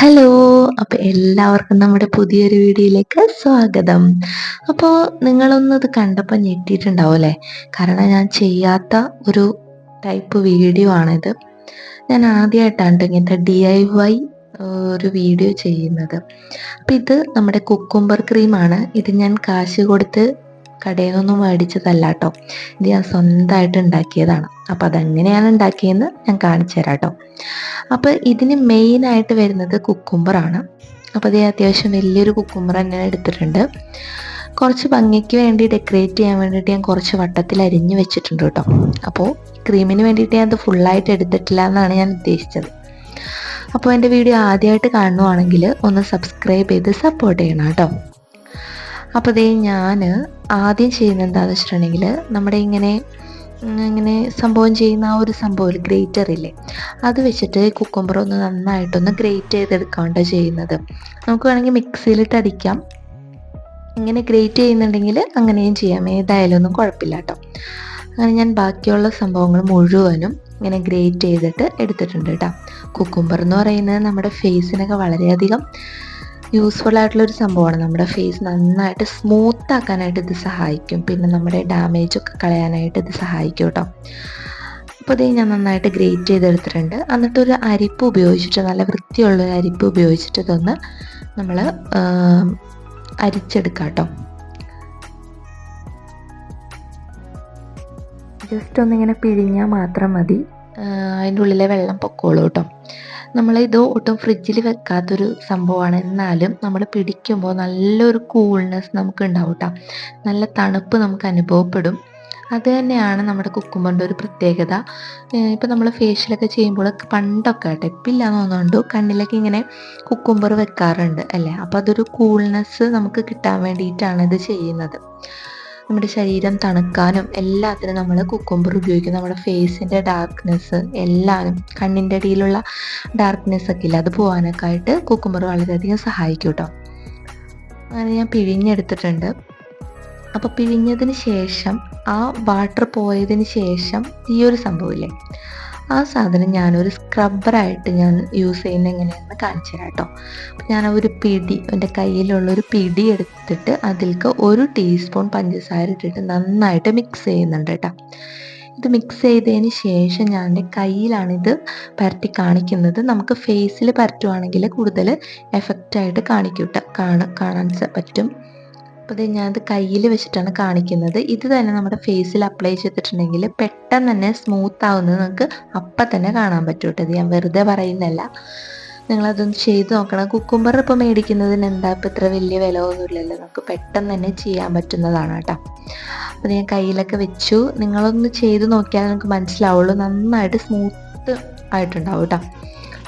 Hello അപ്പോൾ എല്ലാവർക്കും നമ്മുടെ പുതിയൊരു വീഡിയോയിലേക്ക് സ്വാഗതം. അപ്പോൾ നിങ്ങളൊന്നത് കണ്ടപ്പോൾ ഞെട്ടിയിട്ടുണ്ടാവും അല്ലേ കാരണം ഞാൻ ചെയ്യാത്ത ഒരു ടൈപ്പ് വീഡിയോ ആണിത്. ഞാൻ ആദ്യമായിട്ടാണ് ഇങ്ങനത്തെ ഡി ഐ വൈ ഒരു വീഡിയോ ചെയ്യുന്നത്. അപ്പം ഇത് നമ്മുടെ കുക്കുംബർ ക്രീമാണ് ഇത് ഞാൻ കാശ് കൊടുത്ത് കടയിൽ നിന്നും മേടിച്ചതല്ല കേട്ടോ ഇത് ഞാൻ സ്വന്തമായിട്ട് ഉണ്ടാക്കിയതാണ്. അപ്പൊ അതെങ്ങനെയാണ് ഉണ്ടാക്കിയതെന്ന് ഞാൻ കാണിച്ചു തരാം കേട്ടോ അപ്പോൾ ഇതിന് മെയിനായിട്ട് വരുന്നത് കുക്കുംബറാണ്. അപ്പോൾ അതേ അത്യാവശ്യം വലിയൊരു കുക്കുംബർ തന്നെ എടുത്തിട്ടുണ്ട്. കുറച്ച് ഭംഗിക്ക് വേണ്ടി ഡെക്കറേറ്റ് ചെയ്യാൻ വേണ്ടിയിട്ട് ഞാൻ കുറച്ച് വട്ടത്തിൽ അരിഞ്ഞു വെച്ചിട്ടുണ്ട് കേട്ടോ. അപ്പോൾ ക്രീമിന് വേണ്ടിയിട്ട് ഞാൻ അത് ഫുള്ളായിട്ട് എടുത്തിട്ടില്ല എന്നാണ് ഞാൻ ഉദ്ദേശിച്ചത്. അപ്പോൾ എന്റെ വീഡിയോ ആദ്യമായിട്ട് കാണുവാണെങ്കിൽ ഒന്ന് സബ്സ്ക്രൈബ് ചെയ്ത് സപ്പോർട്ട് ചെയ്യണം കേട്ടോ. അപ്പോൾ ഇതേ ഞാൻ ആദ്യം ചെയ്യുന്നത് എന്താണെന്ന് വെച്ചിട്ടുണ്ടെങ്കിൽ നമ്മുടെ ഇങ്ങനെ ഇങ്ങനെ സംഭവം ചെയ്യുന്ന ആ ഒരു സംഭവം ഗ്രേറ്റർ ഇല്ലേ? അത് വെച്ചിട്ട് കുക്കുംബർ ഒന്ന് നന്നായിട്ടൊന്ന് ഗ്രേറ്റ് ചെയ്തെടുക്കാണ്ട് ചെയ്യുന്നത്. നമുക്ക് വേണമെങ്കിൽ മിക്സിയിലിട്ട് അടിക്കാം. ഇങ്ങനെ ഗ്രേറ്റ് ചെയ്യുന്നുണ്ടെങ്കിൽ അങ്ങനെയും ചെയ്യാം. ഏതായാലും ഒന്നും കുഴപ്പമില്ല കേട്ടോ അങ്ങനെ ഞാൻ ബാക്കിയുള്ള സംഭവങ്ങൾ മുഴുവനും ഇങ്ങനെ ഗ്രേറ്റ് ചെയ്തിട്ട് എടുത്തിട്ടുണ്ട് കേട്ടോ കുക്കുംബർ എന്ന് പറയുന്നത് നമ്മുടെ ഫേസിനൊക്കെ വളരെയധികം യൂസ്ഫുൾ ആയിട്ടുള്ള ഒരു സംഭവമാണ്. നമ്മുടെ ഫേസ് നന്നായിട്ട് സ്മൂത്ത് ആക്കാനായിട്ട് ഇത് സഹായിക്കും. പിന്നെ നമ്മുടെ ഡാമേജ് ഒക്കെ കളയാനായിട്ട് ഇത് സഹായിക്കും കേട്ടോ. അപ്പോൾ ഇത് ഞാൻ നന്നായിട്ട് ഗ്രേറ്റ് ചെയ്തെടുത്തിട്ടുണ്ട്. എന്നിട്ട് ഒരു അരിപ്പ് ഉപയോഗിച്ചിട്ട് നല്ല വൃത്തിയുള്ള ഒരു അരിപ്പ് ഉപയോഗിച്ചിട്ട് ഇതൊന്ന് നമ്മൾ അരിച്ചെടുക്കാം കേട്ടോ. ജസ്റ്റ് ഒന്നിങ്ങനെ പിഴിഞ്ഞാൽ മാത്രം മതി. അതിന്റെ ഉള്ളിലെ വെള്ളം പൊക്കോളൂ കേട്ടോ. നമ്മളിത് ഒട്ടും ഫ്രിഡ്ജിൽ വെക്കാത്തൊരു സംഭവമാണ് എന്നാലും നമ്മൾ പിടിക്കുമ്പോൾ നല്ലൊരു കൂൾനെസ് നമുക്ക് ഉണ്ടാവും കേട്ടോ നല്ല തണുപ്പ് നമുക്ക് അനുഭവപ്പെടും. അത് തന്നെയാണ് നമ്മുടെ കുക്കുമ്പറിന്റെ ഒരു പ്രത്യേകത. ഇപ്പം നമ്മൾ ഫേഷ്യലൊക്കെ ചെയ്യുമ്പോൾ പണ്ടൊക്കെ ആട്ടെ ഇപ്പില്ല തോന്നുന്നുണ്ട്? കണ്ണിലൊക്കെ ഇങ്ങനെ കുക്കുമ്പർ വെക്കാറുണ്ട് അല്ലേ? അപ്പോൾ അതൊരു കൂൾനെസ് നമുക്ക് കിട്ടാൻ വേണ്ടിയിട്ടാണ് ഇത് ചെയ്യുന്നത്. നമ്മുടെ ശരീരം തണുക്കാനും എല്ലാത്തിനും നമ്മൾ കുക്കുംബർ ഉപയോഗിക്കും. നമ്മുടെ ഫേസിന്റെ ഡാർക്ക്നെസ് എല്ലാവരും കണ്ണിന്റെ അടിയിലുള്ള ഡാർക്ക്നെസ് ഒക്കെ ഇല്ല അത് പോകാനൊക്കെ ആയിട്ട് കുക്കുംബർ വളരെയധികം സഹായിക്കും കേട്ടോ അങ്ങനെ ഞാൻ പിഴിഞ്ഞെടുത്തിട്ടുണ്ട്. അപ്പോൾ പിഴിഞ്ഞതിന് ശേഷം ആ വാട്ടർ പോയതിന് ശേഷം ഈ ഒരു സംഭവമില്ലേ ആ സാധനം ഞാനൊരു സ്ക്രബ്ബറായിട്ട് ഞാൻ യൂസ് ചെയ്യുന്ന എങ്ങനെയാണെന്ന് കാണിച്ചു തരാം കേട്ടോ ഞാൻ ഒരു പിടി എന്റെ കയ്യിലുള്ള ഒരു പിടി എടുത്തിട്ട് അതിൽക്ക് ഒരു ടീസ്പൂൺ പഞ്ചസാര ഇട്ടിട്ട് നന്നായിട്ട് മിക്സ് ചെയ്യുന്നുണ്ട് കേട്ടോ ഇത് മിക്സ് ചെയ്തതിന് ശേഷം ഞാൻ എന്റെ കയ്യിലാണിത് പരത്തി കാണിക്കുന്നത്. നമുക്ക് ഫേസിൽ പരറ്റുവാണെങ്കിൽ കൂടുതൽ എഫക്റ്റായിട്ട് കാണിക്കൂട്ട കാണാൻ പറ്റും. അപ്പോൾ ഇത് ഞാനത് കയ്യിൽ വെച്ചിട്ടാണ് കാണിക്കുന്നത്. ഇത് തന്നെ നമ്മുടെ ഫേസിൽ അപ്ലൈ ചെയ്തിട്ടുണ്ടെങ്കിൽ പെട്ടെന്ന് തന്നെ സ്മൂത്ത് ആവുന്നത് നിങ്ങൾക്ക് അപ്പം തന്നെ കാണാൻ പറ്റും കേട്ടോ. ഇത് ഞാൻ വെറുതെ പറയുന്നല്ല നിങ്ങളതൊന്ന് ചെയ്ത് നോക്കണം. കുക്കുംബർ ഇപ്പോൾ മേടിക്കുന്നതിന് എന്താ ഇപ്പോൾ ഇത്ര വലിയ വില ഒന്നുമില്ലല്ലോ നമുക്ക് പെട്ടെന്ന് തന്നെ ചെയ്യാൻ പറ്റുന്നതാണ് കേട്ടോ. അപ്പോൾ ഞാൻ കയ്യിലൊക്കെ വെച്ചു. നിങ്ങളൊന്ന് ചെയ്ത് നോക്കിയാൽ നിങ്ങൾക്ക് മനസ്സിലാവുള്ളൂ. നന്നായിട്ട് സ്മൂത്ത് ആയിട്ടുണ്ടാവും കേട്ടോ.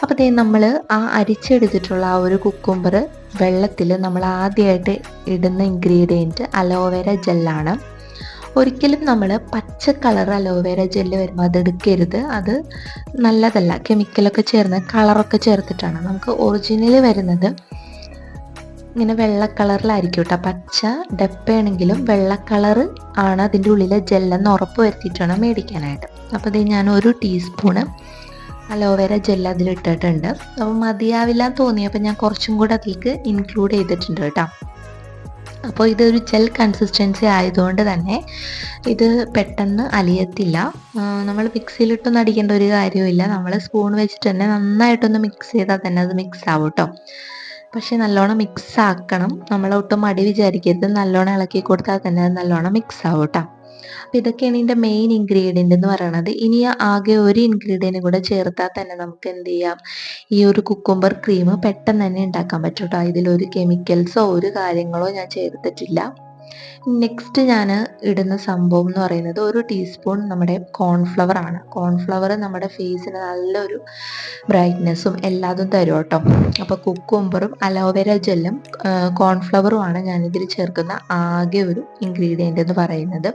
അപ്പോൾ ദേ നമ്മൾ ആ അരിച്ചെടുത്തിട്ടുള്ള ആ ഒരു കുക്കുംബർ വെള്ളത്തിൽ നമ്മൾ ആദ്യമായിട്ട് ഇടുന്ന ഇൻഗ്രീഡിയന്റ് അലോവേര ജെല്ലാണ് ഒരിക്കലും നമ്മൾ പച്ച കളർ അലോവേര ജെല്ല് വരുമ്പോൾ അത് എടുക്കരുത്. അത് നല്ലതല്ല. കെമിക്കലൊക്കെ ചേർന്ന് കളറൊക്കെ ചേർത്തിട്ടാണ്. നമുക്ക് ഒറിജിനൽ വരുന്നത് ഇങ്ങനെ വെള്ള കളറിലായിരിക്കും കേട്ടോ പച്ച ഡപ്പയാണെങ്കിലും വെള്ള കളർ ആണ് അതിന്റെ ഉള്ളിലെ ജെല്ലെന്ന് ഉറപ്പ് വരുത്തിയിട്ടാണ് മേടിക്കാനായിട്ട്. അപ്പോൾ ഇത് ഞാൻ ഒരു ടീസ്പൂണ് അലോവേര ജെൽ അതിലിട്ടിട്ടുണ്ട്. അപ്പോൾ മതിയാവില്ല തോന്നിയപ്പോൾ ഞാൻ കുറച്ചും കൂടെ അതിലേക്ക് ഇൻക്ലൂഡ് ചെയ്തിട്ടുണ്ട് കേട്ടോ. അപ്പോൾ ഇതൊരു ജെൽ കൺസിസ്റ്റൻസി ആയതുകൊണ്ട് തന്നെ ഇത് പെട്ടെന്ന് അലിയത്തില്ല. നമ്മൾ മിക്സിയിലിട്ടൊന്നും അടിക്കേണ്ട ഒരു കാര്യമില്ല നമ്മൾ സ്പൂൺ വെച്ചിട്ട് തന്നെ നന്നായിട്ടൊന്ന് മിക്സ് ചെയ്താൽ തന്നെ അത് മിക്സ് ആവും കേട്ടോ. പക്ഷെ നല്ലോണം മിക്സ് ആക്കണം. നമ്മളൊട്ടും മടി വിചാരിക്കരുത്. നല്ലോണം ഇളക്കി കൊടുത്താൽ തന്നെ അത് നല്ലോണം മിക്സ് ആവും കേട്ടോ. അപ്പം ഇതൊക്കെയാണ് ഇതിന്റെ മെയിൻ ഇൻഗ്രീഡിയന്റ് എന്ന് പറയുന്നത് ഇനി ആകെ ഒരു ഇൻഗ്രീഡിയന്റ് കൂടെ ചേർത്താൽ തന്നെ നമുക്ക് എന്ത് ചെയ്യാം? ഈ ഒരു കുക്കുംബർ ക്രീം പെട്ടെന്ന് തന്നെ ഉണ്ടാക്കാൻ പറ്റും കേട്ടോ ഇതിലൊരു കെമിക്കൽസോ ഒരു കാര്യങ്ങളോ ഞാൻ ചേർത്തിട്ടില്ല നെക്സ്റ്റ് ഞാൻ ഇടുന്ന സംഭവം എന്ന് പറയുന്നത് ഒരു ടീസ്പൂൺ നമ്മുടെ കോൺഫ്ലവർ ആണ്. കോൺഫ്ലവർ നമ്മുടെ ഫേസിന് നല്ലൊരു ബ്രൈറ്റ്നെസ്സും എല്ലാതും തരും കേട്ടോ. അപ്പോൾ കുക്കുംബറും അലോവേര ജെല്ലും കോൺഫ്ലവറുമാണ് ഞാനിതിൽ ചേർക്കുന്ന ആകെ ഒരു ഇൻഗ്രീഡിയന്റ് എന്ന് പറയുന്നത്.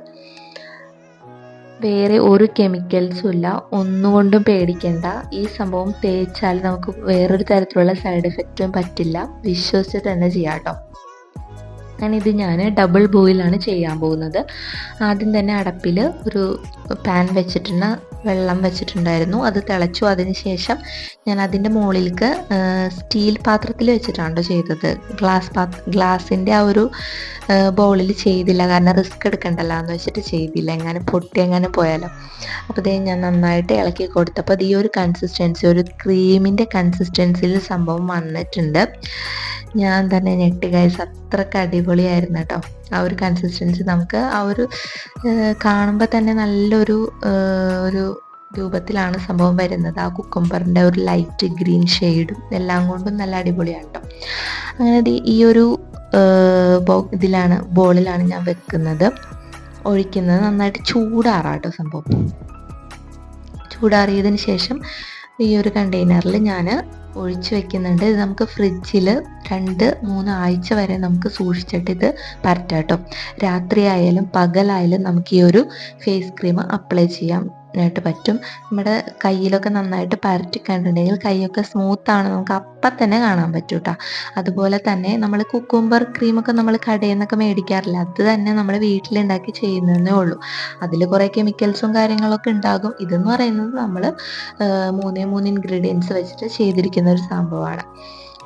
വേറെ ഒരു കെമിക്കൽസും ഇല്ല. ഒന്നുകൊണ്ടും പേടിക്കേണ്ട. ഈ സംഭവം തേച്ചാൽ നമുക്ക് വേറൊരു തരത്തിലുള്ള സൈഡ് എഫക്റ്റും പറ്റില്ല. വിശ്വസിച്ച് തന്നെ ചെയ്യാം കേട്ടോ. ഇത് ഞാൻ ഡബിൾ ബോയിലാണ് ചെയ്യാൻ പോകുന്നത്. ആദ്യം തന്നെ അടപ്പിൽ ഒരു പാൻ വെച്ചിട്ടുണ്ട് വെള്ളം വെച്ചിട്ടുണ്ടായിരുന്നു. അത് തിളച്ചു അതിന് ശേഷം ഞാൻ അതിന്റെ മുകളിലേക്ക് സ്റ്റീൽ പാത്രത്തിൽ വെച്ചിട്ടാണ് ചെയ്തത്. ഗ്ലാസ് പാ ഗ്ലാസിന്റെ ആ ഒരു ബൗളിൽ ചെയ്തില്ല. കാരണം റിസ്ക് എടുക്കണ്ടല്ലോ എന്ന് വെച്ചിട്ട് ചെയ്തില്ല. എങ്ങനെ പൊട്ടി എങ്ങനെ പോയാലോ. അപ്പോൾ ഇതേ ഞാൻ നന്നായിട്ട് ഇളക്കി കൊടുത്തപ്പോൾ അത് ഈ ഒരു കൺസിസ്റ്റൻസി ഒരു ക്രീമിന്റെ കൺസിസ്റ്റൻസിയിൽ സംഭവം വന്നിട്ടുണ്ട്. ഞാൻ തന്നെ ഞെട്ടി ഗൈസ് അത്രയ്ക്ക് അടിപൊളിയായിരുന്നു കേട്ടോ ആ ഒരു കൺസിസ്റ്റൻസി നമുക്ക് ആ ഒരു കാണുമ്പോൾ തന്നെ നല്ലൊരു ഒരു രൂപത്തിലാണ് സംഭവം വരുന്നത്. ആ കുക്കുംബറിന്റെ ഒരു ലൈറ്റ് ഗ്രീൻ ഷെയ്ഡും എല്ലാം കൊണ്ടും നല്ല അടിപൊളിയാണ് കേട്ടോ അങ്ങനെ ഈ ഒരു ഇതിലാണ് ബോളിലാണ് ഞാൻ വെക്കുന്നത്. ഒഴിക്കുന്നത് നന്നായിട്ട് ചൂടാറാട്ടോ സംഭവം. ചൂടാറിയതിന് ശേഷം ഈ ഒരു കണ്ടെയ്നറിൽ ഞാൻ ഒഴിച്ചു വെക്കുന്നുണ്ട്. ഇത് നമുക്ക് ഫ്രിഡ്ജിൽ രണ്ട് മൂന്ന് ആഴ്ച വരെ നമുക്ക് സൂക്ഷിച്ചിട്ട് ഇത് പരറ്റാം കേട്ടോ. രാത്രി ആയാലും പകലായാലും നമുക്ക് ഈ ഒരു ഫേസ് ക്രീം അപ്ലൈ ചെയ്യാം ആയിട്ട് പറ്റും. നമ്മുടെ കയ്യിലൊക്കെ നന്നായിട്ട് പരറ്റി കണ്ടിട്ടുണ്ടെങ്കിൽ കൈയൊക്കെ സ്മൂത്താണ് നമുക്ക് അപ്പം തന്നെ കാണാൻ പറ്റും കേട്ടോ അതുപോലെ തന്നെ നമ്മൾ കുക്കുംബർ ക്രീമൊക്കെ നമ്മൾ കടയിൽ നിന്നൊക്കെ മേടിക്കാറില്ല? അത് തന്നെ നമ്മൾ വീട്ടിലുണ്ടാക്കി ചെയ്യുന്നതേ ഉള്ളൂ. അതിൽ കുറേ കെമിക്കൽസും കാര്യങ്ങളൊക്കെ ഉണ്ടാകും. ഇതെന്ന് പറയുന്നത് നമ്മൾ മൂന്നേ മൂന്ന് ഇൻഗ്രീഡിയൻസ് വെച്ചിട്ട് ചെയ്തിരിക്കുന്ന ഒരു സംഭവമാണ്.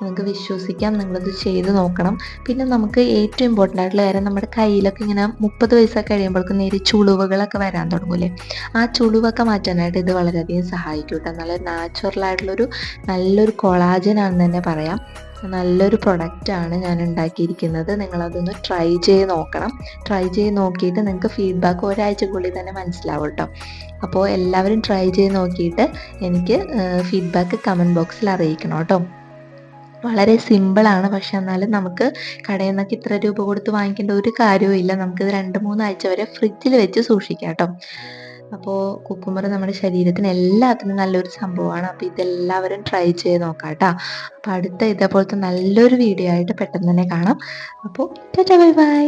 നിങ്ങൾക്ക് വിശ്വസിക്കാം നിങ്ങളത് ചെയ്ത് നോക്കണം. പിന്നെ നമുക്ക് ഏറ്റവും ഇമ്പോർട്ടന്റ് ആയിട്ടുള്ള കാര്യം നമ്മുടെ കയ്യിലൊക്കെ ഇങ്ങനെ മുപ്പത് വയസ്സൊക്കെ കഴിയുമ്പോഴേക്കും നേരി ചുളിവുകളൊക്കെ വരാൻ തുടങ്ങൂലേ ആ ചുളിവൊക്കെ മാറ്റാനായിട്ട് ഇത് വളരെയധികം സഹായിക്കും കേട്ടോ. നല്ല നാച്ചുറൽ ആയിട്ടുള്ളൊരു നല്ലൊരു കൊളാജനാണെന്ന് തന്നെ പറയാം. നല്ലൊരു പ്രൊഡക്റ്റാണ് ഞാൻ ഉണ്ടാക്കിയിരിക്കുന്നത് നിങ്ങളതൊന്ന് ട്രൈ ചെയ്ത് നോക്കണം. ട്രൈ ചെയ്ത് നോക്കിയിട്ട് നിങ്ങൾക്ക് ഫീഡ്ബാക്ക് ഒരാഴ്ചക്കുള്ളിൽ തന്നെ മനസ്സിലാവും കേട്ടോ അപ്പോൾ എല്ലാവരും ട്രൈ ചെയ്ത് നോക്കിയിട്ട് എനിക്ക് ഫീഡ്ബാക്ക് കമന്റ് ബോക്സിൽ അറിയിക്കണം കേട്ടോ വളരെ സിമ്പിളാണ് പക്ഷെ എന്നാലും നമുക്ക് കടയിൽ നിന്നൊക്കെ ഇത്ര രൂപ കൊടുത്ത് വാങ്ങിക്കേണ്ട ഒരു കാര്യവും ഇല്ല നമുക്കിത് രണ്ട് മൂന്നാഴ്ച വരെ ഫ്രിഡ്ജിൽ വെച്ച് സൂക്ഷിക്കാം കേട്ടോ അപ്പോൾ കുക്കുമ്പർ നമ്മുടെ ശരീരത്തിന് എല്ലാത്തിനും നല്ലൊരു സംഭവമാണ്. അപ്പോൾ ഇതെല്ലാവരും ട്രൈ ചെയ്ത് നോക്കാം കേട്ടോ അപ്പോൾ അടുത്ത ഇതേപോലത്തെ നല്ലൊരു വീഡിയോ ആയിട്ട് പെട്ടെന്ന് തന്നെ കാണാം. അപ്പോൾ ബൈ ബൈ.